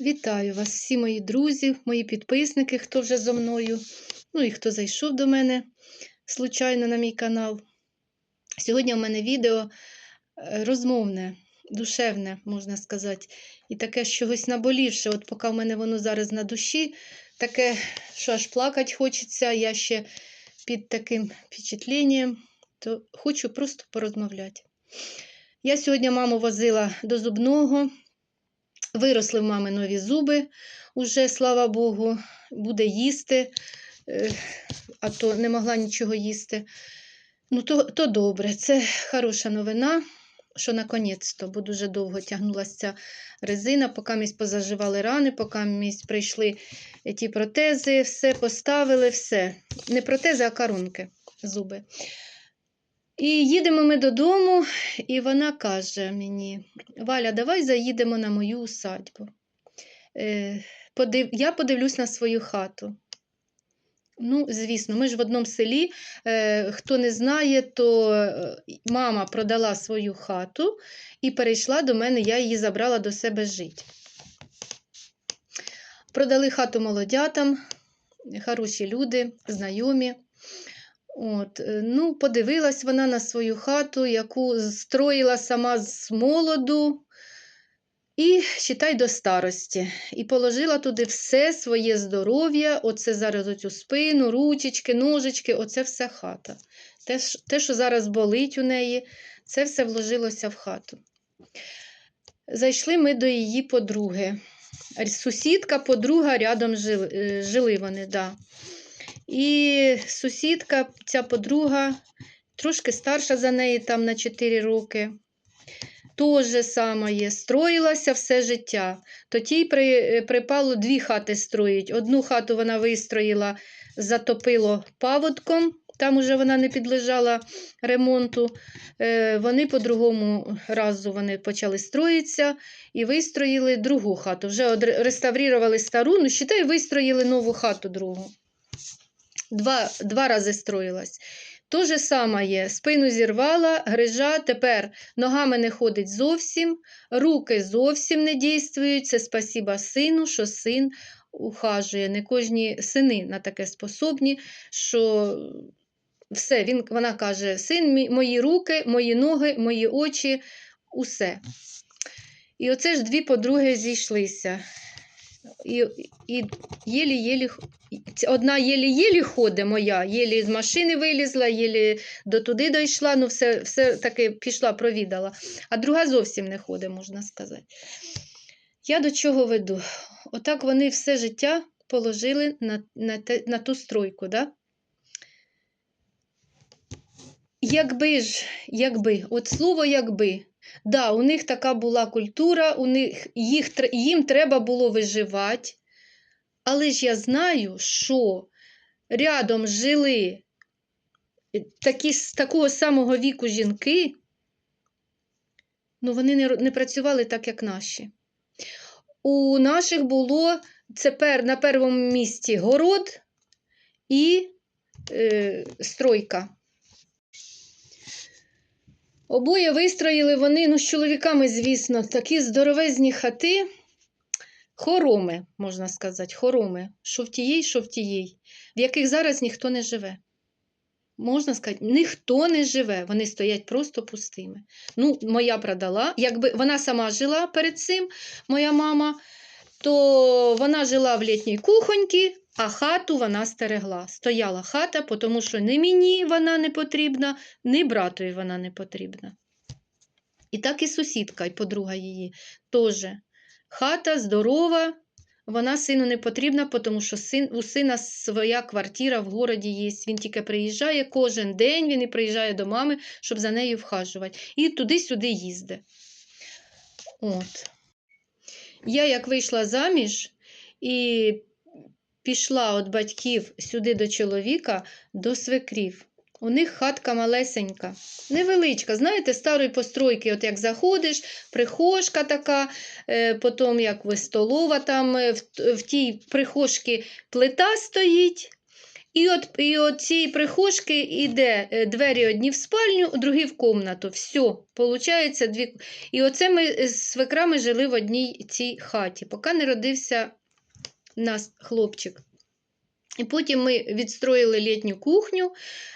Вітаю вас, всі мої друзі, мої підписники, хто вже зо мною, ну і хто зайшов до мене случайно на мій канал. Сьогодні у мене відео е, розмовне, душевне, можна сказати, і таке чогось наболівше. От поки в мене воно зараз на душі, таке, що аж плакати хочеться, я ще під таким впечатленням, то хочу просто порозмовляти. Я сьогодні маму возила до зубного. Виросли в мами нові зуби, уже, слава Богу, буде їсти, е, а то не могла нічого їсти. Ну, то, то добре, це хороша новина, що наконець-то, бо дуже довго тягнулася ця резина, поки місь позаживали рани, поки місь прийшли ті протези, все поставили, все. Не протези, а коронки, зуби. І їдемо ми додому, і вона каже мені: Валя, давай заїдемо на мою усадьбу. Е. Я подивлюсь на свою хату. Ну, звісно, ми ж в одному селі. Е, хто не знає, то е, мама продала свою хату і перейшла до мене, я її забрала до себе жити. Продали хату молодятам, хороші люди, знайомі. От, е, ну, подивилась вона на свою хату, яку строїла сама з молоду, і читай до старості. І положила туди все своє здоров'я, оце зараз оцю спину, ручечки, ножички, оце все хата. Те, те, що зараз болить у неї, це все вложилося в хату. Зайшли ми до її подруги. Сусідка, подруга рядом жили, жили вони. Да. І сусідка, ця подруга, трошки старша за неї, там на 4 роки, теж саме строїлася все життя. То тій при, припало дві хати строїть. Одну хату вона вистроїла, затопило паводком, там уже вона не підлежала ремонту. Е, Вони по другому разу вони почали строїтися і вистроїли другу хату. Вже реставрували стару, ну, считай, вистроїли нову хату другу два два рази строїлась. То же саме є, спину зірвала, грижа, тепер ногами не ходить зовсім, руки зовсім не дійствують. Це спасіба сину, що син ухажує. Не кожні сини на таке способні, що все, він, вона каже: син, мої руки, мої ноги, мої очі, усе. І оце ж дві подруги зійшлися і і єлі-єлі, одна єлі-єлі ходить моя, єлі з машини вилізла, єлі до туди дійшла, ну все все таки пішла, провідала, а друга зовсім не ходить, можна сказати. Я до чого веду? Отак вони все життя положили на на, те, на ту стройку. Да? Якби ж, якби, от слово якби. Да, у них така була культура, у них, їх, їм треба було виживати. Але ж я знаю, що рядом жили такі, з такого самого віку жінки, ну вони не, не працювали так, як наші. У наших було тепер на першому місці город і е, стройка. Обоє вистроїли вони, ну, з чоловіками, звісно, такі здоровезні хати, хороми, можна сказати, хороми, що в тієї, що в тієї, в яких зараз ніхто не живе. Можна сказати, ніхто не живе, вони стоять просто пустими. Ну, моя продала, якби вона сама жила перед цим, моя мама, то вона жила в літній кухоньці, а хату вона стерегла. Стояла хата, тому що ні мені вона не потрібна, ні братові вона не потрібна. І так і сусідка, і подруга її теж. Хата здорова, вона сину не потрібна, тому що син, у сина своя квартира в городі є. Він тільки приїжджає кожен день, він і приїжджає до мами, щоб за нею вхажувати. І туди-сюди їздить. От. Я як вийшла заміж і пішла від батьків сюди до чоловіка, до свекрів. У них хатка малесенька, невеличка. Знаєте, старої постройки, от як заходиш, прихожка така, е, потім як ви столова, там е, в, в тій прихожці плита стоїть. І от, і от цієї прихожки йде е, двері одні в спальню, другі в комнату. Все, получається дві. І оце ми з свекрами жили в одній цій хаті, поки не родився нас хлопчик. І потім ми відстроїли літню кухню,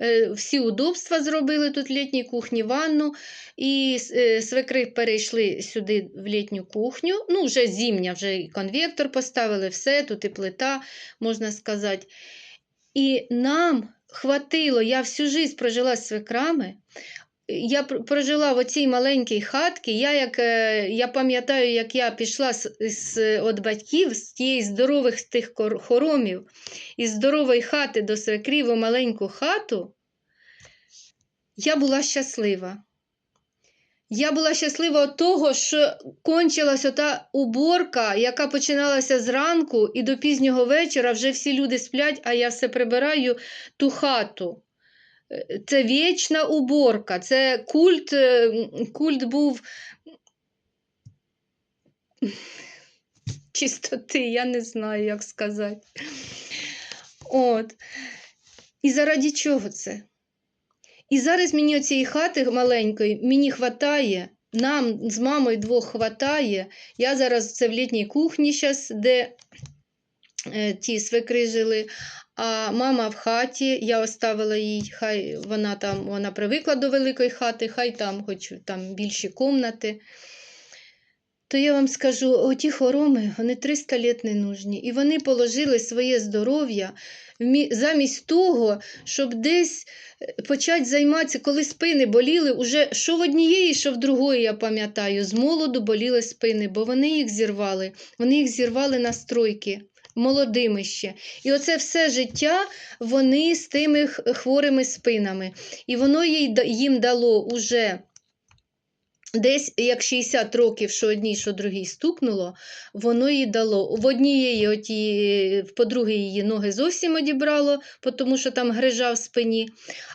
е, всі удобства зробили тут в літній кухні, ванну. І е, свекри перейшли сюди в літню кухню. Ну, вже зімня, вже і конвектор поставили, все, тут і плита, можна сказати. І нам хватило, я всю життя прожила з свекрами. Я прожила в оцій маленькій хатці. Я, як, е, я пам'ятаю, як я пішла з, з, від батьків, з тієї здорових тих хоромів, із здорової хати до свекрів у маленьку хату, я була щаслива. Я була щаслива від того, що кончилась ота уборка, яка починалася зранку, і до пізнього вечора вже всі люди сплять, а я все прибираю ту хату. Це вічна уборка, це культ, е, культ був чистоти, я не знаю, як сказати. От. І заради чого це? І зараз мені цієї хати маленької мені хватає, нам з мамою двох хватає. Я зараз це в літній кухні, щас, де ті свекри жили, а мама в хаті, я оставила їй, хай вона там вона привикла до великої хати, хай там, хоч там більші комнати. То я вам скажу, оті хороми, вони 300 літ не нужні. І вони положили своє здоров'я замість того, щоб десь е, почати займатися, коли спини боліли, уже що в однієї, що в другої, я пам'ятаю, з молоду боліли спини, бо вони їх зірвали. Вони їх зірвали на стройки. Молодими ще. І оце все життя вони з тими хворими спинами. І воно їм дало уже десь як 60 років, що одній, що другій стукнуло, воно їй дало. В однієї, оті, в подруги її ноги зовсім одібрало, тому що там грижа в спині.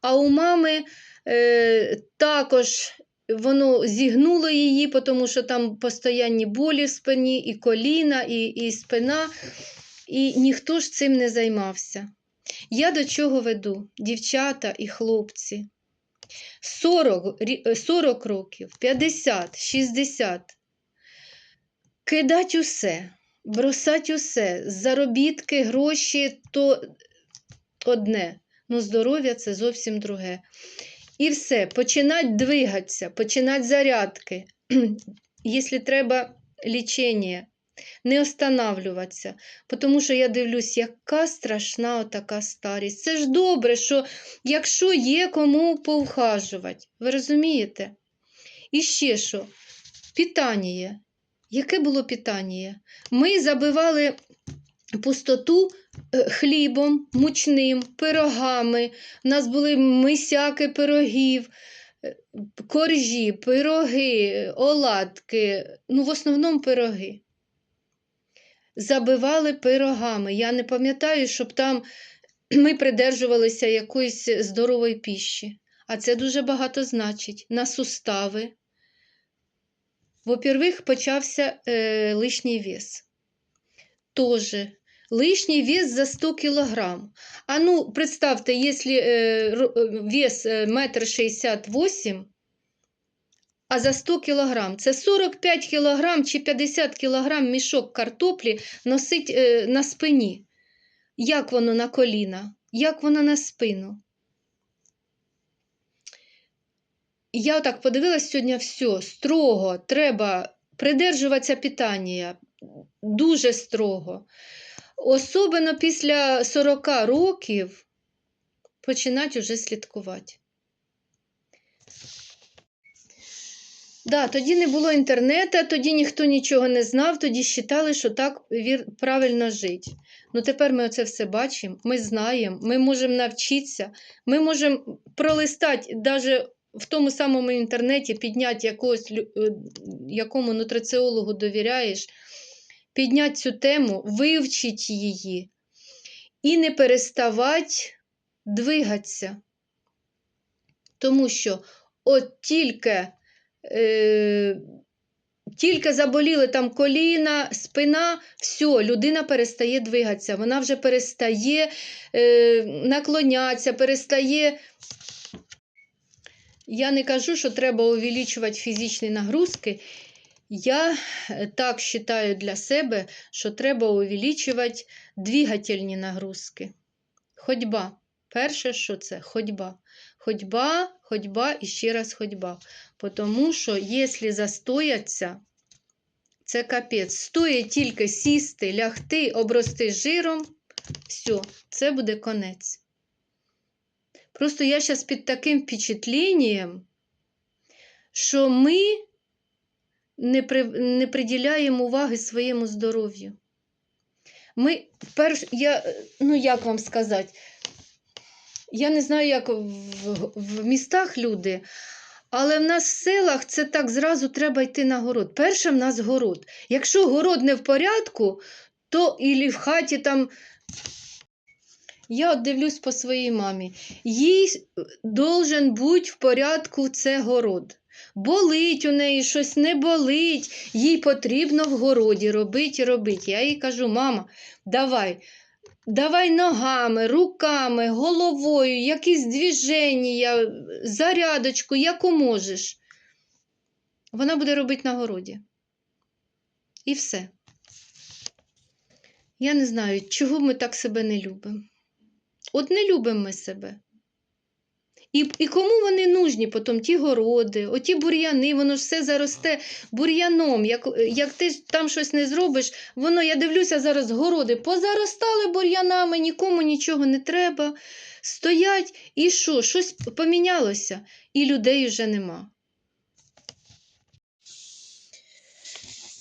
А у мами е, також воно зігнуло її, тому що там постоянні болі в спині, і коліна, і, і спина. І ніхто ж цим не займався. Я до чого веду, дівчата і хлопці. 40, е, 40 років, 50, 60. Кидать усе, бросать усе, заробітки, гроші то одне, ну здоров'я це зовсім друге. І все, починать двигатися, починать зарядки. Якщо треба лічення, не останавливатися. Тому що я дивлюсь, яка страшна отака старість. Це ж добре, що якщо є кому повхажувати. Ви розумієте? І ще що? Питання. Яке було питання? Ми забивали пустоту е, хлібом, мучним, пирогами. У нас були мисяки пирогів, е, коржі, пироги, оладки. Ну, в основному пироги. Забивали пирогами. Я не пам'ятаю, щоб там ми придержувалися якоїсь здорової піші. А це дуже багато значить. На сустави. Во-первых, почався е, лишній вес. Тоже лишній вес за 100 кілограм. А ну, представте, якщо е, ро- е, вес е, метр 68, а за 100 кілограм, це 45 кілограм чи 50 кілограм мішок картоплі носить е, на спині. Як воно на коліна? Як воно на спину? Я так подивилась сьогодні все, строго, треба придержуватися питання, дуже строго. Особливо після 40 років починати вже слідкувати. Да, тоді не було інтернету, тоді ніхто нічого не знав, тоді вважали, що так правильно жити. Ну тепер ми оце все бачимо, ми знаємо, ми можемо навчитися, ми можемо пролистати навіть в тому самому інтернеті, підняти якогось, е, якому нутриціологу довіряєш, підняти цю тему, вивчити її і не переставати двигатися. Тому що от тільки е, тільки заболіли там коліна, спина, все, людина перестає двигатися, вона вже перестає е, наклонятися, перестає. Я не кажу, що треба увеличувати фізичні нагрузки. Я е, так вважаю для себе, що треба увеличувати двигательні нагрузки. Ходьба. Перше, що це? Ходьба. Ходьба, ходьба і ще раз ходьба. Тому що, якщо застояться, це капець. Стоїть тільки сісти, лягти, обрости жиром, все, це буде конець. Просто я зараз під таким впечатлінням, що ми не, при, не приділяємо уваги своєму здоров'ю. Ми перш, я, ну як вам сказати, я не знаю, як в, в містах люди, але в нас в селах це так зразу треба йти на город. Перше в нас город. Якщо город не в порядку, то і в хаті там. Я от дивлюсь по своїй мамі. Їй должен бути в порядку це город. Болить у неї щось не болить, їй потрібно в городі робити і робити. Я їй кажу, мама, давай, давай ногами, руками, головою, якісь движення, зарядочку, яку можеш. Вона буде робити на городі. І все. Я не знаю, чого ми так себе не любимо. От не любимо ми себе. І, і кому вони нужні потім ті городи, оті бур'яни, воно ж все заросте бур'яном. Як, як ти там щось не зробиш, воно, я дивлюся, зараз городи позаростали бур'янами, нікому нічого не треба. Стоять і що? Щось помінялося, і людей вже нема.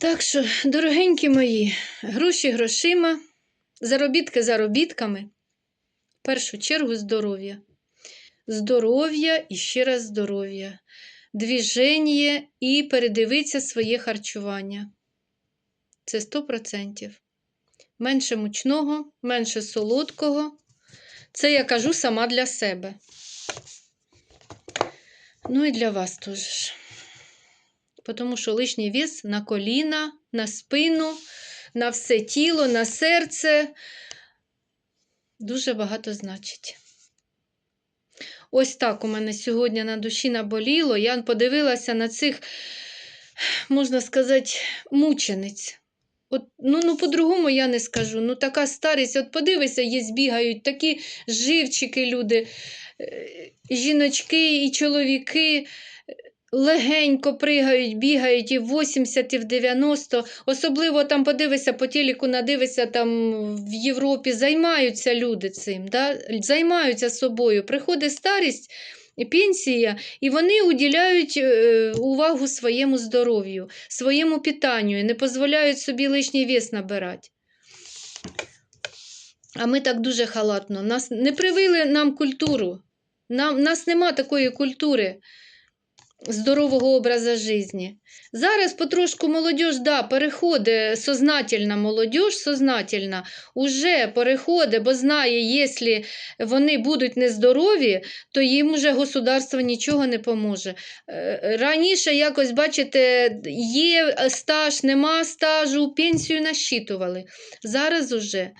Так що, дорогенькі мої, гроші грошима, заробітки заробітками. В першу чергу здоров'я. Здоров'я і ще раз здоров'я. Двіження і передивитися своє харчування. Це 100%. Менше мучного, менше солодкого. Це я кажу сама для себе. Ну і для вас теж. Тому що лишній вес на коліна, на спину, на все тіло, на серце дуже багато значить. Ось так у мене сьогодні на душі наболіло. Я подивилася на цих, можна сказати, мучениць. От, ну, ну, по-другому я не скажу. Ну, така старість, от подивися, є бігають такі живчики люди, е, жіночки і чоловіки легенько пригають, бігають і в 80, і в 90. Особливо там подивися по телеку, надивися там в Європі, займаються люди цим, да? займаються собою. Приходить старість, пенсія, і вони уділяють е, увагу своєму здоров'ю, своєму питанню і не дозволяють собі лишній вес набирати. А ми так дуже халатно. Нас не привили нам культуру. Нам, нас нема такої культури здорового образу життя. Зараз потрошку молодіж, да, переходить, сознательна молодіж, сознательна, уже переходить, бо знає, якщо вони будуть нездорові, то їм уже государство нічого не поможе. Е, Раніше, якось, бачите, є стаж, нема стажу, пенсію насчитували. Зараз уже е,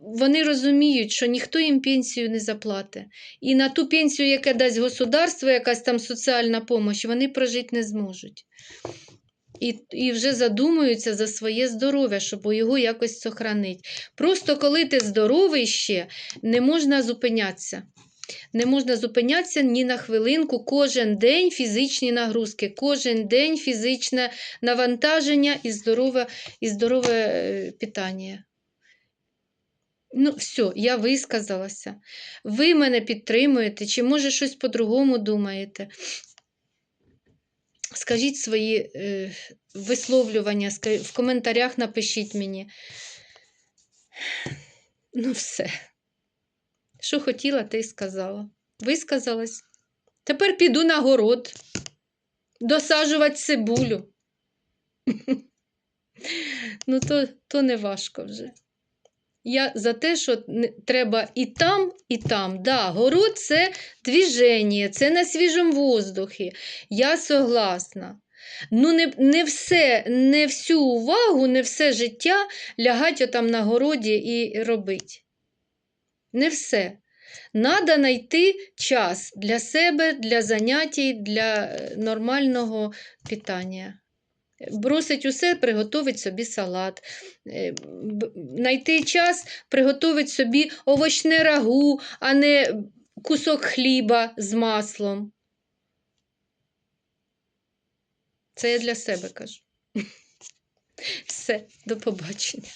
вони розуміють, що ніхто їм пенсію не заплатить. І на ту пенсію, яке дасть государство, якась там соціальна допомога, вони прожити не зможуть. І і вже задумуються за своє здоров'я, щоб його якось сохранити. Просто коли ти здоровий ще, не можна зупинятися. Не можна зупинятися ні на хвилинку. Кожен день фізичні нагрузки, кожен день фізичне навантаження і здорове, і здорове е, питання. Ну, все, я висказалася. Ви мене підтримуєте, чи може щось по-другому думаєте? Скажіть свої е, висловлювання, в коментарях напишіть мені. Ну, все. Що хотіла, те й сказала. Висказалась. Тепер піду на город досаджувати цибулю. Ну, то, то не важко вже. Я за те, що треба і там, і там. Да, Город це движення, це на свіжому воздухі. Я согласна. Ну, не, не все, не всю увагу, не все життя лягать отам на городі і робити. Не все. Надо знайти час для себе, для заняття, для е, нормального питання. Бросить усе, приготовить собі салат. Е, Знайти час, приготовить собі овочне рагу, а не кусок хліба з маслом. Це я для себе кажу. Все, до побачення.